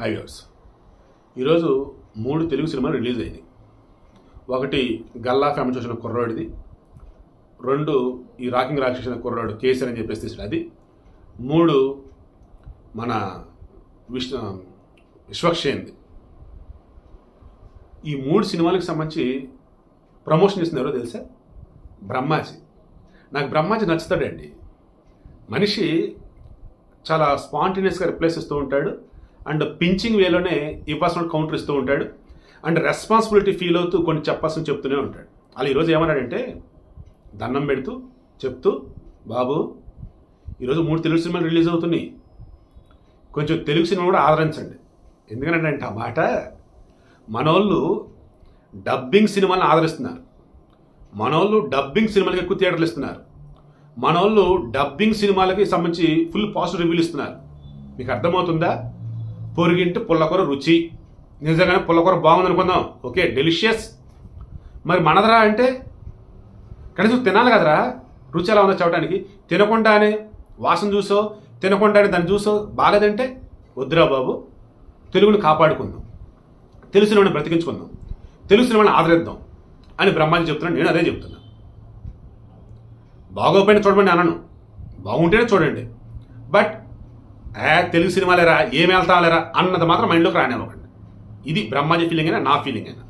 High ఈరోజు మూడు తెలుగు సినిమాలు రిలీజ్ అయింది ఒకటి గల్లా ఫ్యామిలీ చూసిన కుర్రాడిది. రెండు ఈ రాకింగ్ రాక్షసిన కుర్రాడు కేసీఆర్ అని చెప్పేసి తీసాడు అది మూడు మన విష్ణు విశ్వక్షేంది ఈ మూడు సినిమాలకు సంబంధించి ప్రమోషన్ చేసింది ఎవరో తెలుసా? బ్రహ్మాజీ. నాకు బ్రహ్మాజీ నచ్చుతాడండి. మనిషి చాలా స్పాంటేనియస్గా రిప్లేస్ ఇస్తూ ఉంటాడు. అండ్ పించింగ్ వేలోనే ఇవ్వాల్సిన కౌంటర్ ఇస్తూ ఉంటాడు. అండ్ రెస్పాన్సిబిలిటీ ఫీల్ అవుతూ కొన్ని చెప్పాల్సిన చెప్తూనే ఉంటాడు. అలా ఈరోజు ఏమన్నాడంటే దండం పెడుతూ చెప్తూ బాబు ఈరోజు మూడు తెలుగు సినిమాలు రిలీజ్ అవుతున్నాయి. కొంచెం తెలుగు సినిమా కూడా ఆదరించండి. ఎందుకంటే అంటే ఆ మాట మనోళ్ళు డబ్బింగ్ సినిమాలను ఆదరిస్తున్నారు. మనోళ్ళు డబ్బింగ్ సినిమాలకు ఎక్కువ థియేటర్లు ఇస్తున్నారు. మనోళ్ళు డబ్బింగ్ సినిమాలకి సంబంధించి ఫుల్ పాజిటివ్ రివ్యూలు ఇస్తున్నారు. మీకు అర్థమవుతుందా? పొరిగింటి పుల్లకూర రుచి. నిజంగానే పుల్లకూర బాగుంది అనుకుందాం ఓకే డెలిషియస్. మరి మనదరా అంటే? కనీసం తినాలి కదరా. రుచి ఎలా ఉందో చెప్పడానికి. తినకుండానే వాసన చూసో తినకుండానే దాన్ని చూసో బాగదంటే వద్దురా బాబు. తెలుగుని కాపాడుకుందాం. తెలిసిన వాళ్ళని బ్రతికించుకుందాం. తెలిసిన వాళ్ళని ఆదరిద్దాం అని బ్రహ్మాజీ చెప్తున్నాను నేను అదే చెప్తున్నా. బాగోపోయినా చూడమని అనను. బాగుంటేనే చూడండి. బట్ ఏ తెలుగు సినిమాలేరా? ఏం వెళ్తాలేరా అన్నది మాత్రం మైండ్లోకి రానివ్వకండి. ఇది బ్రహ్మాజీ ఫీలింగ్ అయినా నా ఫీలింగ్ అయినా.